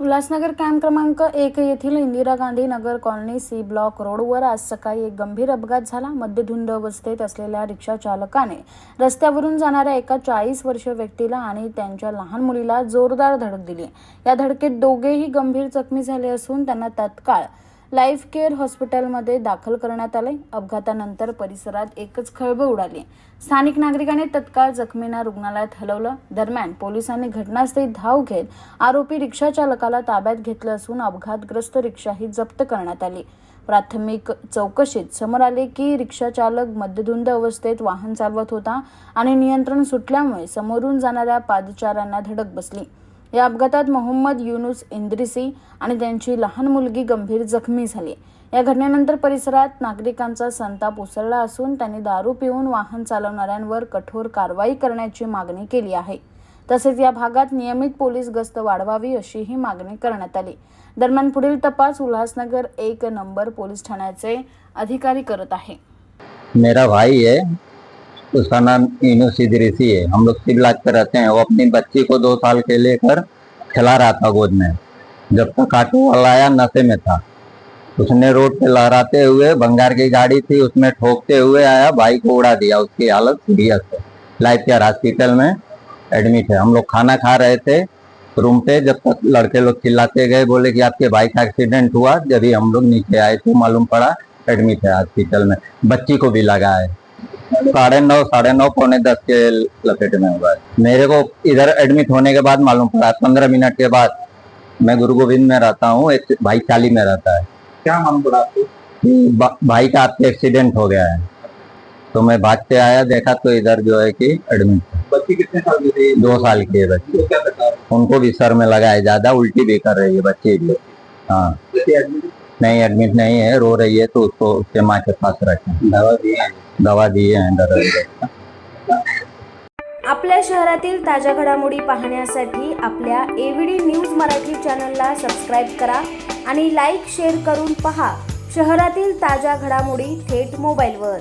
Ulhasnagar camp क्रमांक एक येथील Indira Gandhi Nagar colony C block रोडवर आज सकाळी एक गंभीर अपघात झाला. मध्यधुंद अवस्थेत असलेल्या रिक्षा चालकाने रस्त्यावरून जाणाऱ्या एका चाळीस वर्ष व्यक्तीला आणि त्यांच्या लहान मुलीला जोरदार धडक दिली. या धडकेत दोघेही गंभीर जखमी झाले असून त्यांना तत्काळ लाईफ केअर हॉस्पिटलमध्ये दाखल करण्यात आले अपघातानंतर परिसरात एकच खळबळ उडाली. स्थानिक नागरिकांनी तत्काळ जखमींना रुग्णालयात हलवलं. दरम्यान पोलिसांनी घटनास्थळी धाव घेत आरोपी रिक्षा चालकाला ताब्यात घेतलं असून अपघातग्रस्त रिक्षाही जप्त करण्यात आली. प्राथमिक चौकशीत समोर आले की रिक्षा चालक मध्यधुंद अवस्थेत वाहन चालवत होता आणि नियंत्रण सुटल्यामुळे समोरून जाणाऱ्या पादचाऱ्यांना धडक बसली. या अपघातात मोहम्मद युनुस इंद्रिसी आणि त्यांची लहान मुलगी गंभीर जखमी झाली. या घटनेनंतर परिसरात नागरिकांचा संताप उसळला असून त्यांनी दारू पिऊन वाहन चालवणाऱ्यांवर कठोर कारवाई करण्याची मागणी केली आहे. तसेच या भागात नियमित पोलीस गस्त वाढवावी अशीही मागणी करण्यात आली. दरम्यान पुढील तपास उल्हासनगर एक नंबर पोलीस ठाण्याचे अधिकारी करत आहे. मेरा भाई है उसका नाम इनूस इदरीसी है हम लोग सिबलाज पे रहते हैं। वो अपनी बच्ची को दो साल के लेकर खिला रहा था गोद में। जब तक ऑटो वाला आया, नशे में था। उसने रोड पे लहराते हुए बंगार की गाड़ी थी, उसमें ठोकते हुए आया, भाई को उड़ा दिया। उसकी हालत सीरियस है लाइफ केयर हॉस्पिटल में एडमिट है। हम लोग खाना खा रहे थे, रूम पे। जब तक लड़के लोग चिल्लाते गए, बोले कि आपके भाई का एक्सीडेंट हुआ, जब ही हम लोग नीचे आए तो मालूम पड़ा एडमिट है हॉस्पिटल में। बच्ची को भी लगा है। साढ़े नौ साढ़े नौ पौने दस के लपेट में हुआ है। मेरे को इधर एडमिट होने के बाद मालूम पड़ा पंद्रह मिनट के बाद मैं गुरु गोविंद में रहता हूँ एक भाई चाली में रहता है। क्या मालूम पड़ा आपको? कि भाई का आपके एक्सीडेंट हो गया है। तो मैं भागते आया देखा तो इधर जो है कि एडमिट बच्ची कितने साल की थी? दो साल की है बच्ची। उनको भी सर में लगा है ज़्यादा उल्टी भी कर रही है बच्ची। भी हाँ नहीं एडमिट नहीं है रो रही है तो उसको उसके माँ के पास रखें दवा दिए हैं दवा दिए हैं दर्द हो आपल्या शहरातील ताज्या घडामोडी पाहण्यासाठी आपल्या एव्हीडी न्यूज मराठी चॅनलला सबस्क्राईब करा आणि लाईक शेअर करून पहा शहरातील ताज्या घडामोडी थेट मोबाईलवर.